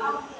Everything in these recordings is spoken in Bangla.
Amém.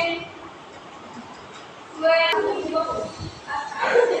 对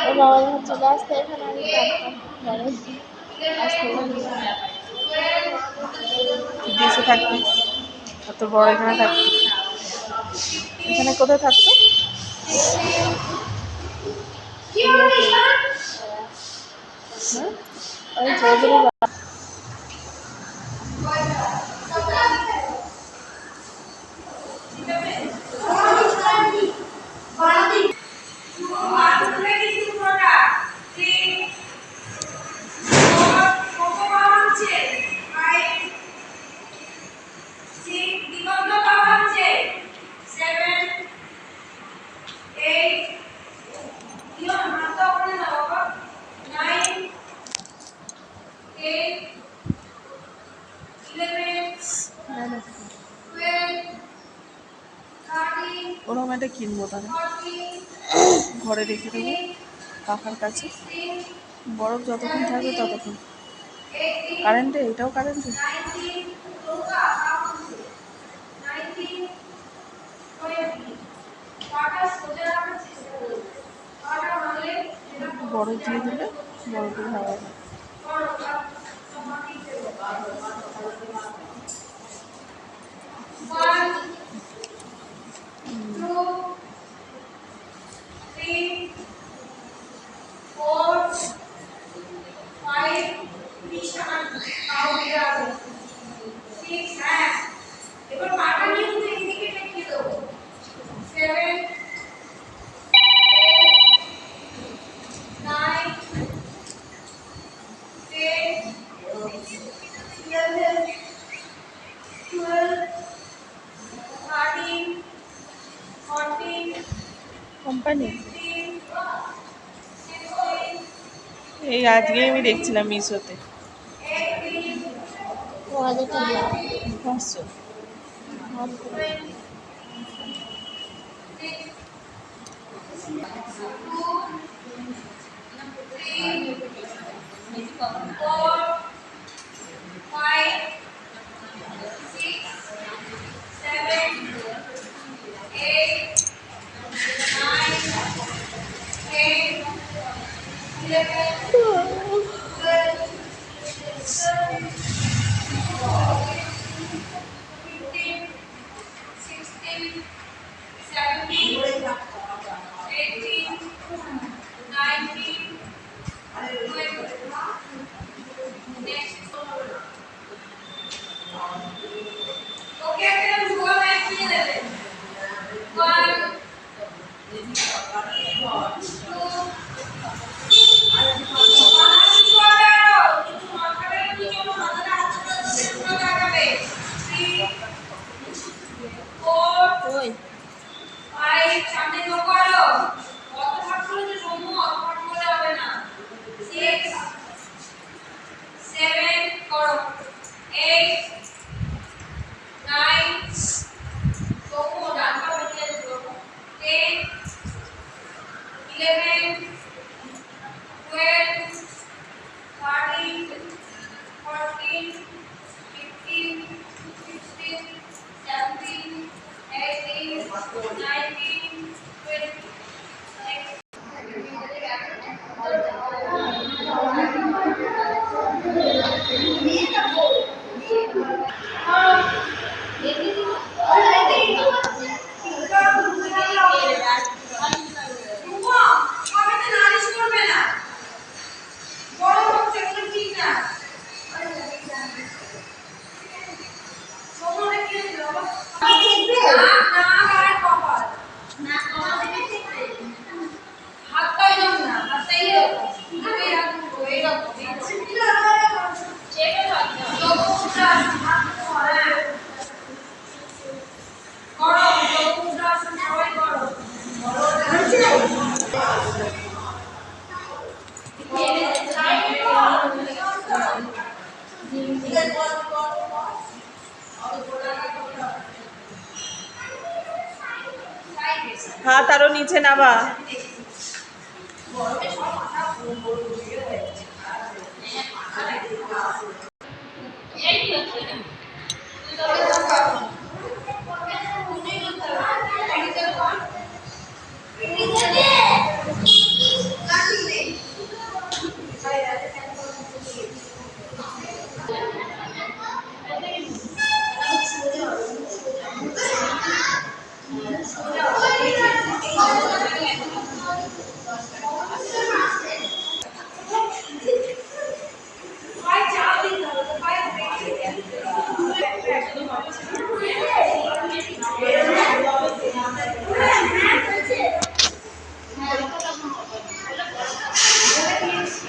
ওর বাবা যখন চলে আসতে এখানে আমি দেশে থাকতি অত বড় এখানে থাকবি। এখানে কোথায় থাকতো? হ্যাঁ? ওই চৌধুরী কিনবো তাহলে ঘরে রেখে দেবো কাকার কাছে। বরফ যতক্ষণ থাকবে ততক্ষণ। কারেন্টে? এটাও কারেন্টে? বরফ দিয়ে দিলে বড় দিয়ে two, three. কোম্পানি? এই আজকে আমি দেখছিলাম মিশোতে। পাঁচশো। Thank you. Okay, I'm going to go back to the 11. হাত আরও নিচে নামা।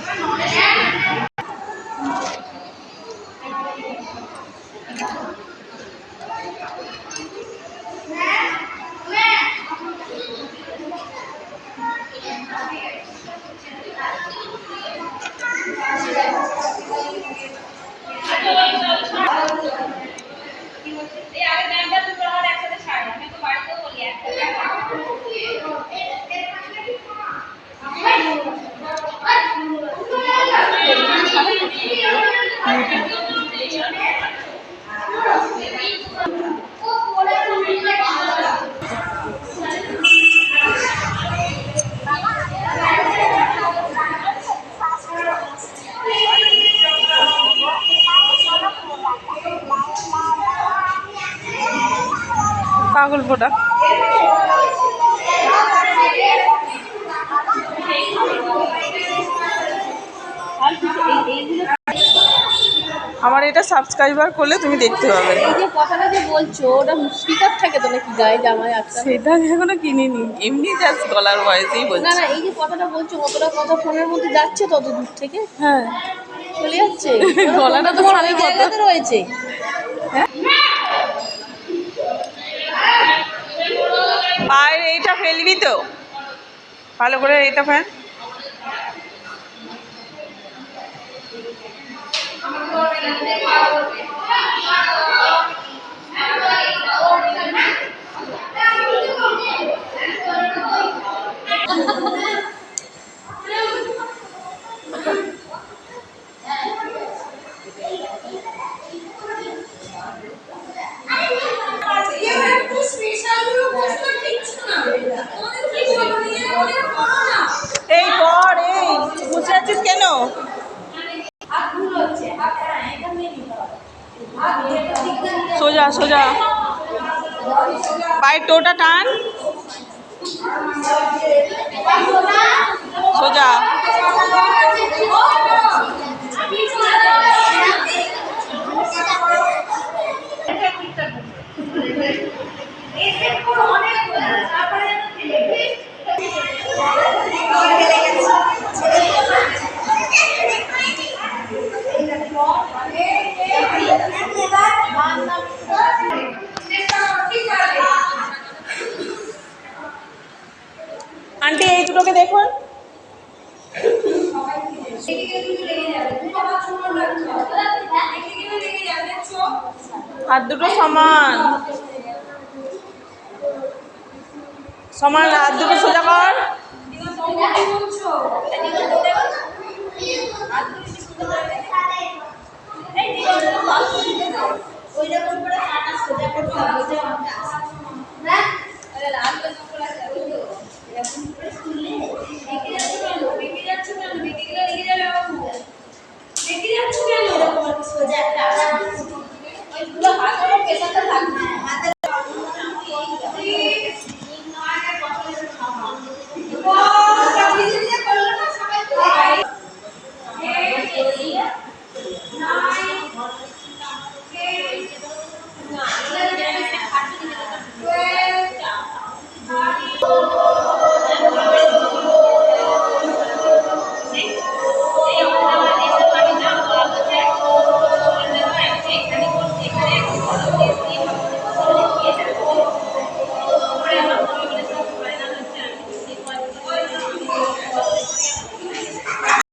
Come on. পাগল আমার এটা সাবস্ক্রাইবার করলে তুমি দেখতে পাবে। এই যে কথাটা যে বলছো ওটা স্পিকার থাকে তো নাকি গায়ে জামায় আটকানো? সেটা আমি এখনও কিনিনি। এমনি জাস্ট গলার ভয়েসেই না বলছি। না এই যে কথাটা বলছো কতটা কথা ফোনের মধ্যে যাচ্ছে তত দূর থেকে? হ্যাঁ। চলে যাচ্ছে? গলাটা তো তোমার ওই? জায়গাতে রয়েছে। পায়ের এইটা ফেলবি তো। ভালো করে এইটা ফেল। কেউ একটু স্পেশালগুলো বসতে দিচ্ছ না তোমাদের কি বলব নিজের মনে করো না এই কর এই বসে আছিস কেন হাত ভুল হচ্ছে হাত হ্যাঁ এটা নিয়ে নিতে হবে হাত এটা দিক দিয়ে কেন? সোজা সোজা। পায়ের টোটা টান। আন্টি এই দুটোকে দেখুন হাত দুটো সমান সমান হাত দুটো সোজা কর করে সোজা করতে হবে যে না আরে লাল করে এরকম করে তুললে বেঁকে যাচ্ছে কেন বেঁকে যাচ্ছে কেন বেঁকে গেলে লেগে যাবে বাবু বেঁকে হাত পেশাটা থাকবে।